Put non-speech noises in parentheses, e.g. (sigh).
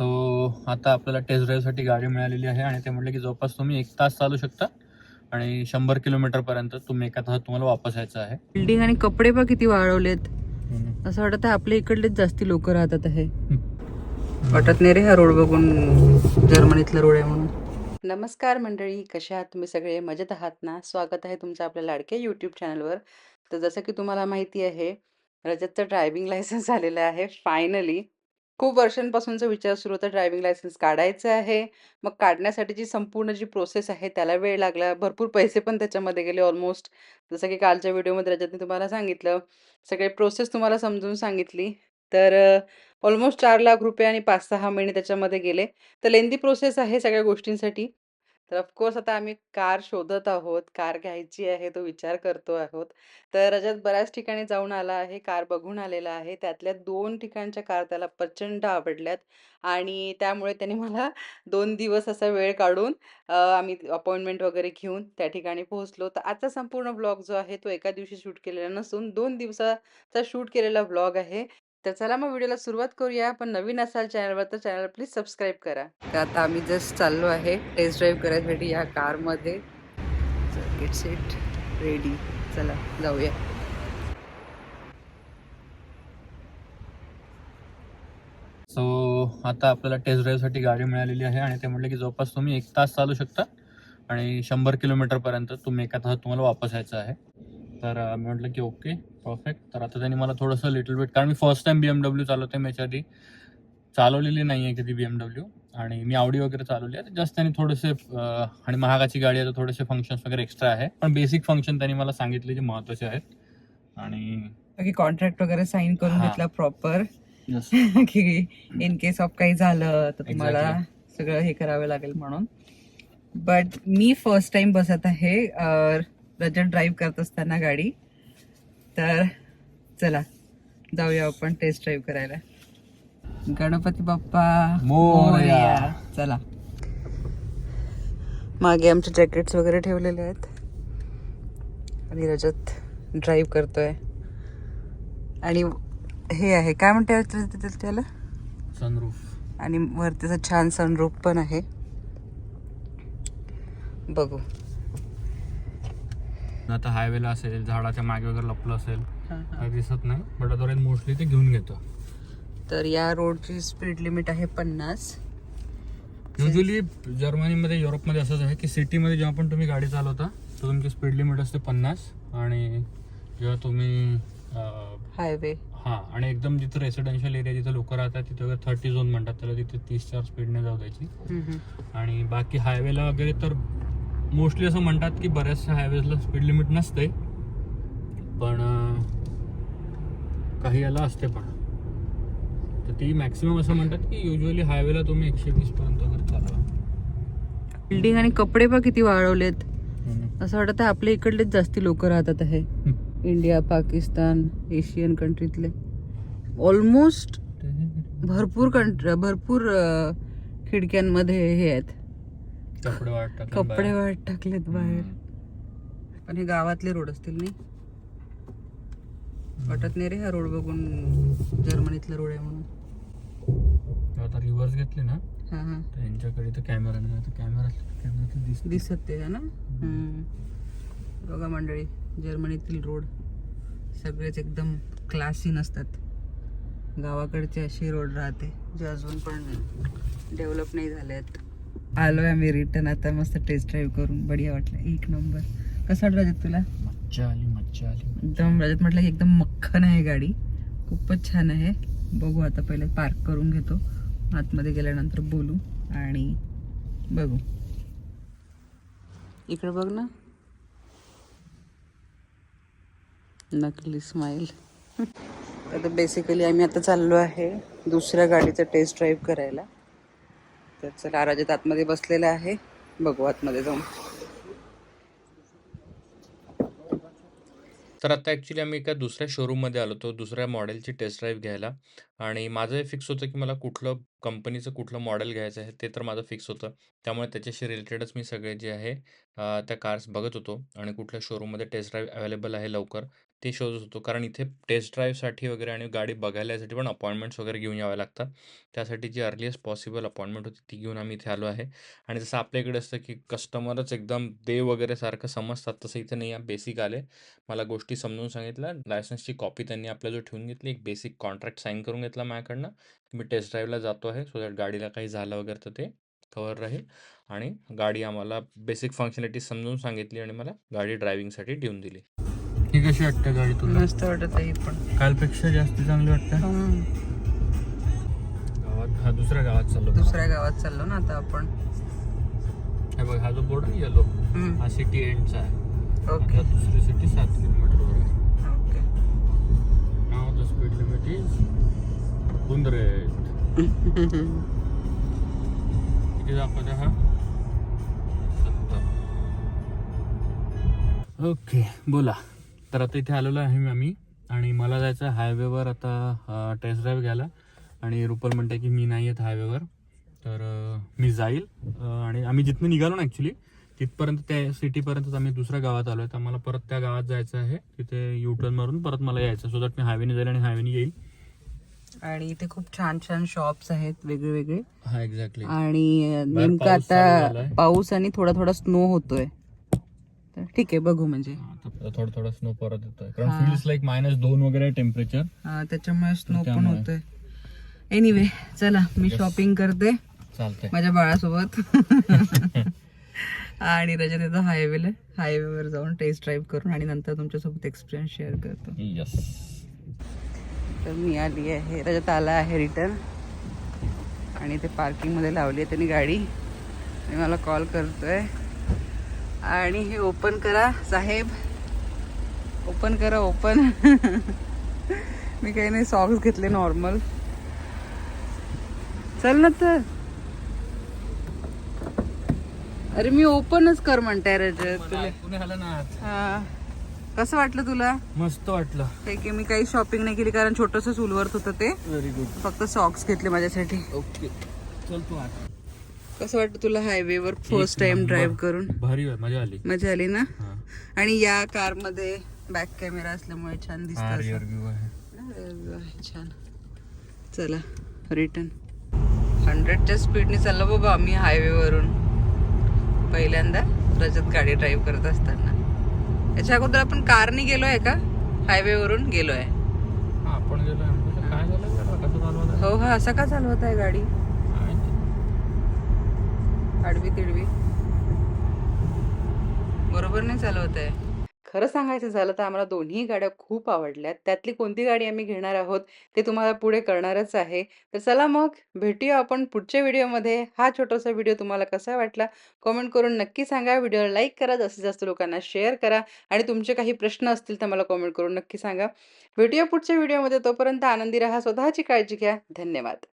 So आता आपल्याला taste ड्राईव्हसाठी गाडी मिळालेली आहे आणि ते म्हटलं की जवळपास तुम्ही एक तास चालू शकता आणि शंभर किलोमीटरपर्यंत तुम्ही एका तासात तुम्हाला वापस यायचं आहे. बिल्डिंग आणि कपडे पण किती वाढवलेत असं वाटत आहे आपल्या इकडलेच जास्ती लोक राहतात आहे. वाटत नाही रे हा रोड बघून जर्मनीतला रोड आहे म्हणून. नमस्कार मंडळी कशा आहात तुम्ही सगळे? मजेत आहात ना? स्वागत आहे तुमचं आपल्या लाडक्या यूट्यूब चॅनलवर तर जसं की तुम्हाला माहिती आहे रजतचं ड्रायव्हिंग लायसन्स झालेलं आहे फायनली खूप वर्षांपासूनचा विचार सुरू होता ड्रायव्हिंग लायसन्स काढायचं आहे. मग काढण्यासाठी जी संपूर्ण जी प्रोसेस आहे त्याला वेळ लागला. भरपूर पैसे पण त्याच्यामध्ये गेले ऑलमोस्ट. जसं की कालच्या व्हिडिओमध्ये रजतने तुम्हाला सांगितलं. सगळे प्रोसेस तुम्हाला समजून सांगितली. तर ऑलमोस्ट चार लाख रुपये आणि पाच सहा महिने त्याच्यामध्ये गेले. तर लेंदी प्रोसेस आहे सगळ्या गोष्टींसाठी. तर ऑफकोर्स आता आम्ही कार शोधत आहोत कार घ्यायची आहे तो विचार करतो आहोत. तर रजत बऱ्याच ठिकाणी जाऊन आला आहे कार बघून आलेला आहे. त्यातल्या दोन ठिकाणच्या कार त्याला प्रचंड आवडल्यात आणि त्यामुळे त्याने मला दोन दिवस असा वेळ काढून आम्ही अपॉइंटमेंट वगैरे घेऊन त्या ठिकाणी पोहोचलो. तर आजचा संपूर्ण ब्लॉग जो आहे तो एका दिवशी शूट केलेला नसून दोन दिवसाचा शूट केलेला ब्लॉग आहे. तर चला मग व्हिडिओला सुरुवात करूया. पण नवीन असाल चॅनलवर तर चॅनल प्लीज सबस्क्राईब करा. तर आता आम्ही जस्ट चाललो आहे टेस्ट ड्राईव्ह करायसाठी या कारमध्ये. इट्स इट रेडी चला जाऊया. सो आता आपल्याला टेस्ट ड्राईव्हसाठी गाडी मिळालेली आहे आणि ते म्हटलं की जवळपास तुम्ही एक तास चालू शकता आणि शंभर किलोमीटरपर्यंत तुम्ही एका तासात तुम्हाला वापस यायचं आहे. तर मी म्हटलं की ओके परफेक्ट तर आता त्यांनी मला थोडंसं लिटल बिट कारण मी first time B M W चालवते मी याच्या आधी चालवलेली नाही आहे कधी बी एम डब्ल्यू आणि मी आवडी वगैरे चालवली आहे. जस्ट त्यांनी थोडेसे आणि महागाची गाडी आहे तर थोडेसे फंक्शन्स वगैरे एक्स्ट्रा आहे. पण बेसिक फंक्शन त्यांनी मला सांगितले जे महत्त्वाचे आहेत. आणि बाकी कॉन्ट्रॅक्ट वगैरे साईन करून. घेतला प्रॉपर (laughs) की इन केस ऑफ काही झालं तर तुम्हाला. सगळं हे करावं लागेल म्हणून. बट मी फर्स्ट टाइम बसत आहे रजत ड्राईव्ह करत असताना गाडी. तर चला जाऊया आपण टेस्ट ड्राईव्ह करायला. गणपती बाप्पा मोरया. चला. मागे आमचे जॅकेट्स वगैरे ठेवलेले आहेत. आणि रजत ड्राईव्ह करतोय. आणि हे आहे काय म्हणते त्याला? सनरूफ आणि वरती असं छान सनरूफ पण आहे. बघू. आता हायवेला असेल झाडाच्या मागे वगैरे लपलं असेल काही दिसत नाही. बट अदरवाईज मोस्टली ते घेऊन घेतो. तर या रोडची स्पीड लिमिट आहे पन्नास. युजली जर्मनीमध्ये युरोपमध्ये असंच आहे की सिटीमध्ये जेव्हा पण तुम्ही गाडी चालवता तर तुमची स्पीड लिमिट असते पन्नास. आणि जेव्हा तुम्ही हायवे हा आणि एकदम जिथं रेसिडेन्शियल एरिया जिथं लोक राहतात तिथे वगैरे थर्टी झोन म्हणतात त्याला तिथे तीस चार स्पीडने जाऊ द्यायची. आणि बाकी हायवेला वगैरे तर मोस्टली असं म्हणतात की बऱ्याचशा हायवेजला स्पीड लिमिट नसते पण काही याला असते पण. तर ती मॅक्सिमम असं म्हणतात की युजली हायवेला तुम्ही एकशे वीस पर्यंत वगैरे चालवा. बिल्डिंग आणि कपडे पण किती वाढवलेत. असं वाटत आपल्या इकडलेच जास्ती लोक राहतात आहे. इंडिया पाकिस्तान एशियन कंट्रीतले ऑलमोस्ट भरपूर कंट्री भरपूर खिडक्यांमध्ये हे आहेत. कपडे वाटतात कपडे वाट टाकलेत बाहेर. पण हे गावातले रोड असतील नाही? वाटत नाही रे हा रोड बघून जर्मनीतला रोड आहे म्हणून. आता रिव्हर्स घेतली ना? हा हा. तर कॅमेरा नाही तर कॅमेरा कॅमेरा तर दिसते दिसत ते ना. बघा मंडळी जर्मनीतील रोड सगळेच एकदम क्लासी नसतात. गावाकडचे अशी रोड राहते जे अजून पण डेव्हलप नाही झाले आहेत आलोय आम्ही रिटर्न आता मस्त टेस्ट ड्राईव्ह करून. बढिया वाटलं. एक नंबर कसं वाटलं रजत तुला? मज्जा आली मज्जा आली. एकदम रजत म्हटलं की एकदम मक्खन आहे गाडी. खूपच छान आहे. बघू आता पहिले पार्क करून घेतो. आतमध्ये गेल्यानंतर बोलू. आणि बघू. इकडे बघ ना. नकली स्माईल (laughs) आता बेसिकली आम्ही आता चाललो आहे दुसऱ्या गाडीचं टेस्ट ड्राईव्ह करायला. तर चला राजात आतमध्ये बसलेला आहे. बघू आतमध्ये जाऊन. तर आता ॲक्च्युली आम्ही एका दुसऱ्या शोरूममध्ये आलो होतो दुसऱ्या मॉडेलची टेस्ट ड्राईव्ह घ्यायला. आणि माझं हे फिक्स होतं की मला कुठलं कंपनीचं कुठलं मॉडेल घ्यायचं आहे ते तर माझं फिक्स होतं त्यामुळे त्याच्याशी रिलेटेडच मी सगळे जे आहे अ, त्या कार्स बघत होतो आणि कुठल्या शोरूममध्ये टेस्ट ड्राईव्ह अवेलेबल आहे लवकर ते शोधत होतो. कारण इथे टेस्ट ड्राईव्हसाठी वगैरे आणि गाडी बघायला यासाठी पण अपॉइंटमेंट्स वगैरे घेऊन याव्या लागतात. त्यासाठी जी अर्लिएस्ट पॉसिबल अपॉइंटमेंट होती ती घेऊन आम्ही इथे आलो आहे. आणि जसं आपल्या इकडे असतं की कस्टमरच एकदम देव वगैरे सारखं समजतात, तसं इथे नाही आहे. बेसिक आले, मला गोष्टी समजून सांगितल्या, लायसन्सची कॉपी त्यांनी आपल्याजवळ ठेवून घेतली, एक बेसिक कॉन्ट्रॅक्ट साईन करून घेतला माझ्याकडनं. मी टेस्ट ड्राईव्हला जातो आहे, सो दॅट गाडीला काही झालं वगैरे तर ते कव्हर राहील. आणि गाडी आम्हाला बेसिक फंक्शनॅलिटी समजून सांगितली आणि मला गाडी ड्रायव्हिंगसाठी ठेवून दिली. ही कशी वाटते गाडी तुला मस्त वाटत आहे पण कालपेक्षा जास्त चांगली वाटते. गावात हा दुसऱ्या गावात चाललो दुसऱ्या गावात चाललो ना आता आपण हे बघ हा जो बोर्ड येलो. हा सिटी एंडचा आहे ओके दुसरी सिटी सात किलोमीटरवर हंड्रेड किती दाखवते हा? ओके बोला. तर आता इथे आलेलो आहे आम्ही. आणि मला जायचं आहे हायवेवर आता टेस्ट ड्राईव्ह घ्यायला. आणि रुपल म्हणते की मी नाही येत हायवेवर. तर मी जाईल. आणि आम्ही जिथनं निघालो ना ॲक्च्युली तिथपर्यंत त्या सिटीपर्यंतच आम्ही दुसऱ्या गावात आलो आहे तर मला परत त्या गावात जायचं आहे. तिथे यू टर्न मारून परत मला यायचं सो दॅट मी हायवेने जाईल आणि हायवेने येईल. आणि इथे खूप छान छान शॉप्स आहेत वेगळे वेगळे हा एक्झॅक्टली आणि नेमकं आता. पाऊस आणि थोडा थोडा स्नो होतोय. तर ठीक आहे बघू म्हणजे. थोडं थोडं स्नो परत येतोय. कारण फील्स लाईक मायनस दोन वगैरे टेम्परेचर त्याच्यामुळे स्नो पण. होतोय. एनिवे चला मी. शॉपिंग करते. माझ्या बाळासोबत. (laughs) आणि रजत येतो हायवेला हायवेवर जाऊन टेस्ट ड्राईव्ह करून आणि नंतर तुमच्यासोबत एक्सपिरियन्स शेअर करतो. यस तर मी आली आहे रजत आला आहे रिटर्न आणि ते पार्किंगमध्ये लावली आहे त्यांनी गाडी. आणि मला कॉल करतोय. आणि हे ओपन करा साहेब. ओपन करा ओपन (laughs) मी काही नाही सॉक्स घेतले नॉर्मल चल ना तर. अरे मी ओपनच कर म्हणताय रजत. तुला. हा. कसं वाटलं तुला? मस्त वाटलं. हे की मी काही शॉपिंग नाही केली कारण छोटस उलवर्थ होतं ते. व्हेरी गुड फक्त सॉक्स घेतले माझ्यासाठी. ओके चल तू आता. कसं वाटतं तुला हायवेवर फर्स्ट टाइम. ड्राईव्ह करून? भारी आहे, मजा आली. मजा आली ना? आणि या कारमध्ये बॅक कॅमेरा असल्यामुळे छान दिसत आहे. छान. चला रिटर्न हंड्रेडच्या स्पीडने चाललो बाबा आम्ही हायवेवरून पहिल्यांदा रजत गाडी ड्राईव्ह करत असताना. याच्या अगोदर आपण कारने गेलोय का? हायवेवरून गेलोय. हा आपण गेलो काय झालं? जरा? कसं चालवत हो हा असा का चालवत आहे गाडी? आडवी तिडवी बरोबर नाही चालवत आहे? खरं सांगायचं झालं तर आम्हाला दोन्ही गाड्या खूप आवडल्यात त्यातली कोणती गाडी आम्ही घेणार आहोत ते तुम्हाला पुढे कळणारच आहे. तर चला मग भेटूया आपण पुढच्या व्हिडिओमध्ये. हा छोटासा व्हिडिओ तुम्हाला कसा वाटला? कॉमेंट करून नक्की सांगा. व्हिडिओला लाईक करा जास्तीत जास्त लोकांना शेअर करा आणि तुमचे काही प्रश्न असतील तर मला कॉमेंट करून नक्की सांगा. भेटूया पुढच्या व्हिडिओमध्ये. तोपर्यंत आनंदी राहा स्वतःची काळजी घ्या. धन्यवाद.